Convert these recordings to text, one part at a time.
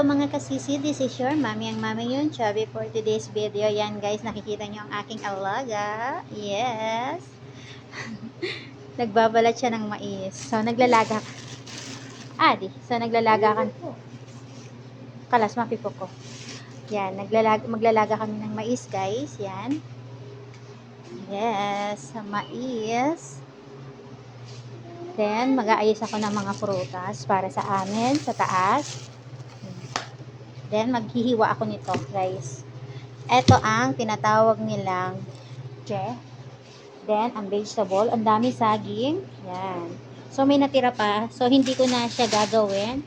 Mga kasisi, this is your mommy ang mami yun, Chubby for today's video. Yan guys, nakikita nyo ang aking alaga. Yes. Nagbabalat siya ng mais. So, naglalaga ka. Ah, di. So, naglalaga ka. Kalas, mapipo ko. Yan, naglalaga, maglalaga kami ng mais guys. Yan. Yes, mais. Then, mag-aayos ako ng mga prutas para sa amin, sa taas. Then, maghihiwa ako nito, guys. Ito ang tinatawag nilang che. Then, ang vegetable. Ang dami saging. Yan. So, may natira pa. So, hindi ko na siya gagawin.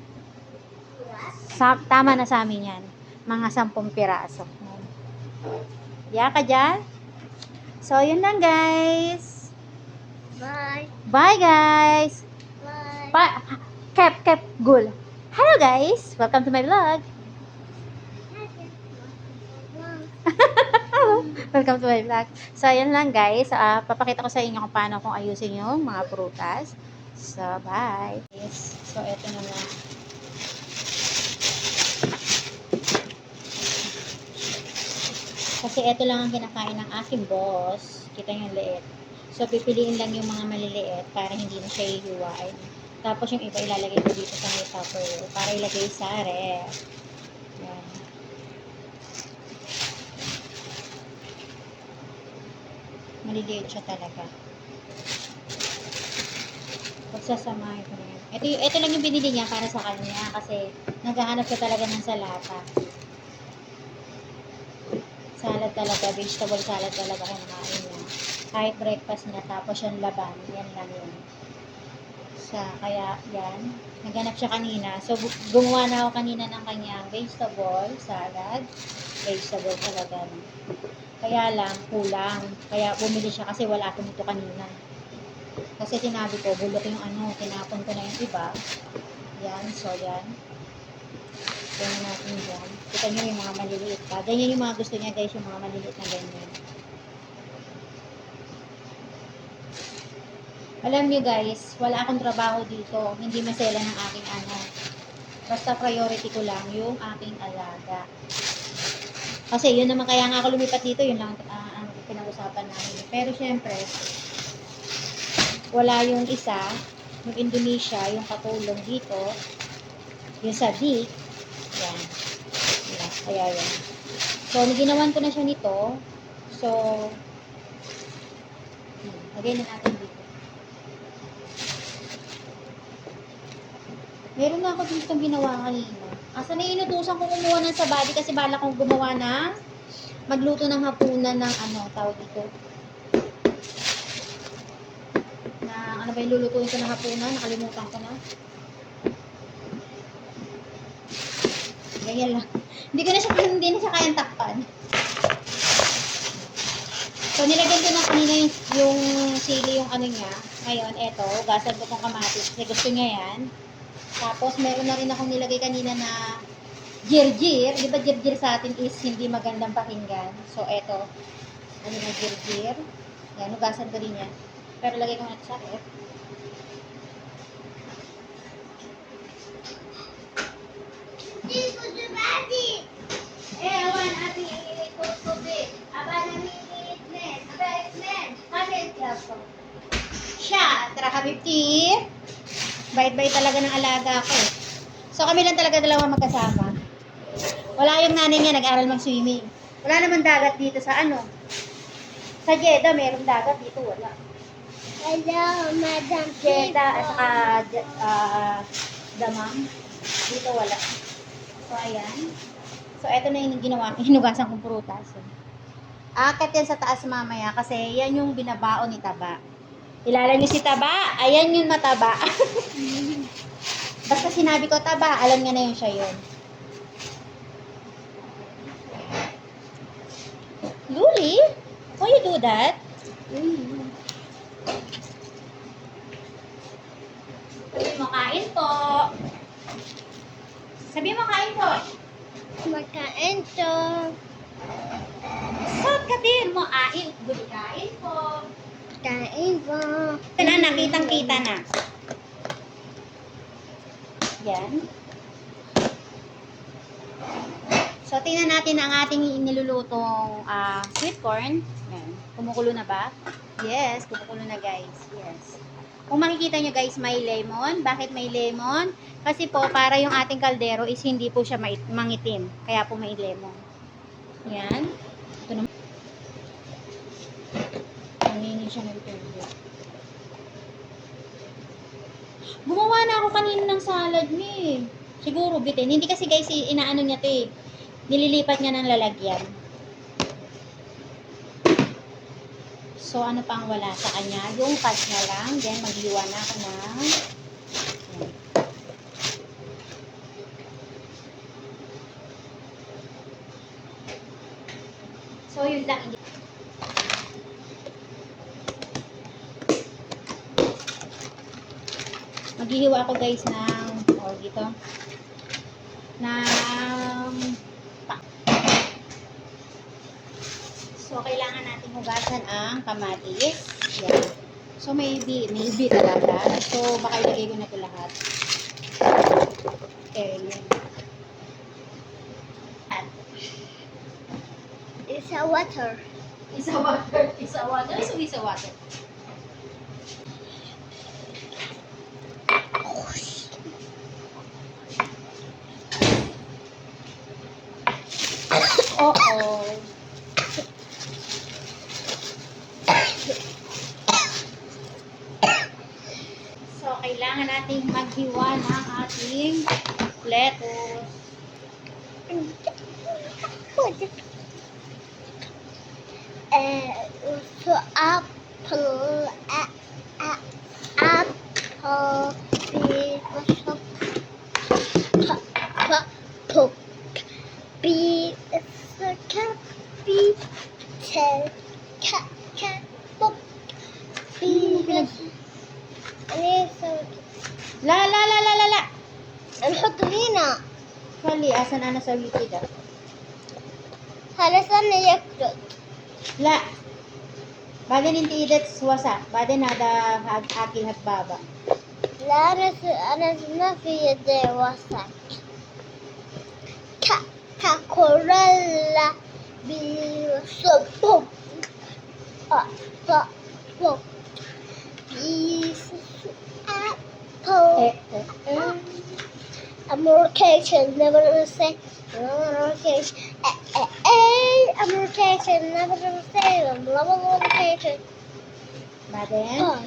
Sa, tama na sa amin yan. Mga sampung piraso. Ya ka dyan? So, yun lang, guys. Bye. Bye, guys. Bye. Bye. Kep, kep, gul. Hello, guys. Welcome to my vlog. Welcome to my vlog. So, ayan lang guys. Ah, papakita ko sa inyo kung paano kung ayusin yung mga prutas. So, bye. Yes. So, eto na nga. Kasi eto lang ang kinakain ng aking boss. Kita yung liit. So, pipiliin lang yung mga maliliit para hindi na siya hihiwain. Tapos yung iba ilalagay ko dito sa may tupperware para ilagay sa ref. Maliliit siya talaga. Pagsasamahin ko na yan. Ito, ito lang yung binili niya para sa kanya kasi naghahanap siya talaga ng salata. Salad talaga, vegetable salad talaga kumain niya. Kahit breakfast niya, tapos yung laban, yan lang yun. Sa, kaya yan, naghanap siya kanina. So, gu- gumawa na ako kanina ng kanyang vegetable salad. Vegetable talaga. no. Kaya lang, kulang. Kaya bumili siya kasi wala ako nito kanina. Kasi sinabi ko, bulok yung ano, tinapon ko na yung iba. Yan, so yan. Tingnan natin dyan. Kita nyo yung mga maliliit pa. Ganyan yung mga gusto niya guys, yung mga maliliit na ganyan. Alam niyo guys, wala akong trabaho dito. Hindi masela ng aking ano. Basta priority ko lang yung aking alaga. Kasi yun naman kaya nga ako lumipat dito, yun lang ah, ang pinag-usapan namin. Pero syempre, wala yung isa, yung Indonesia, yung katulong dito, yung sa yan. Yan, kaya yan. So, ginawan ko na siya nito. So, hmm, lagay na natin dito. Meron na ako dito ginawa kanina. Asa na inutusan ko kumuha ng sabadi kasi bala kong gumawa ng magluto ng hapunan ng ano, tawag dito. Na ano ba yung lulutuin ko ng hapunan? Nakalimutan ko na. Ganyan lang. Hindi ko na siya, hindi na siya kayang takpan. So, nilagyan ko na kanina yung, yung sili, yung ano niya. Ngayon, eto, gasan ko tong kamatis kasi gusto niya yan. Tapos, meron na rin akong nilagay kanina na jirjir. Di ba jirjir sa atin is hindi magandang pakinggan. So, eto. Ano na jirjir. Yan, hugasan ko rin yan. Pero lagay ko na sa ref. Bait-bait talaga ng alaga ko. eh. So kami lang talaga dalawa magkasama. Wala yung nanay niya nag-aral mag-swimming. Wala naman dagat dito sa ano. Sa Jeddah, merong dagat dito wala. Hello, Madam Jeddah at saka Je- ah, Damam. Dito wala. So ayan. So eto na yung ginawa, hinugasan kong prutas. Akit yan sa taas mamaya kasi yan yung binabaon ni Taba. Kilala niyo si Taba? Ayan yung mataba. Basta sinabi ko Taba, alam niya na yun siya yun. Luli? Why you do that? Mm. Sabi mo, kain po. Sabi mo, kain po. Makain to. Sot ka din mo, ain. Buli kain po. Po. Ito na, nakitang-kita na. Yan. So, tingnan natin ang ating nilulutong ah, sweet corn. Ayan. Kumukulo na ba? Yes, kumukulo na guys. Yes. Kung makikita nyo guys, may lemon. Bakit may lemon? Kasi po, para yung ating kaldero is hindi po siya mangitim. Kaya po may lemon. Yan. Ito naman. Nangingi siya. Gumawa na ako kanina ng salad ni. Siguro bitin. Hindi kasi guys, inaano niya 'to eh. Nililipat niya ng lalagyan. So, ano pang wala sa kanya? Yung pat niya lang. Then, maghiwa na ako ng... So, yun lang. Maghihiwa ako guys ng... O, dito. Ng... pa- So, kailangan natin hugasan ang kamatis. Yan. So, maybe, maybe talaga. So, baka ilagay ko na ito lahat. Okay, yun. At, It's a water. Isa water, isa water, so isa water. Oo. So, kailangan nating maghiwa ng ating lettuce. Uh, so apple, كتل ك ك بوب لا لا لا لا لا لا. نحط هنا. خلي عشان أنا أسوي كده. خلصنا يكرد لا. بعدين أنت إيدك وسع بعدين هذا اكل هبابة لا أنا س... أنا ما في يدي وسع كاكولا Bir sopok. Atla bok. Bir apple. E, e, e. American never ever say American. American never ever say American. Madam.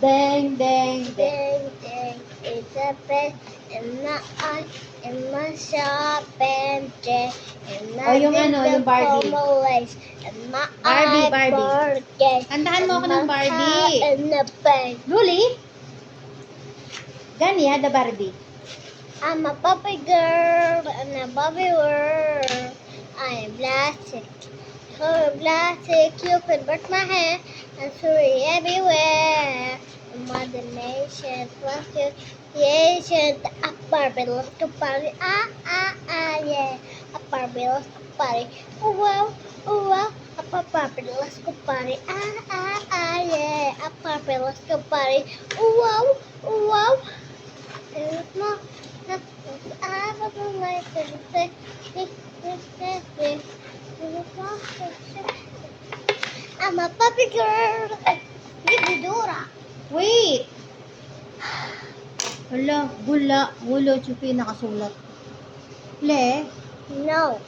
Bang bang bang. Isabel in my aunt in my shopping day, in my oh, yung ano, yung Barbie. Lace, in my Barbie, Barbie. Birthday, Kantahan mo ako ng Barbie. And the bank. Luli? Gani ha, the Barbie. I'm a puppy girl in a puppy world. I'm plastic. So plastic, you can brush my hair and throw it everywhere. Mother nation, bless you, creation. Upper belongs to party. Ah, ah, ah, yeah. Upper belongs to party. Oh, wow, oh, wow. Upper belongs to party. Ah, ah, ah, yeah. Upper belongs to party. Oh, wow, oh, wow. There is no. I have a I'm a puppy girl. Wait! Hala, gula. Wala, chupi nakasulat. Le, No.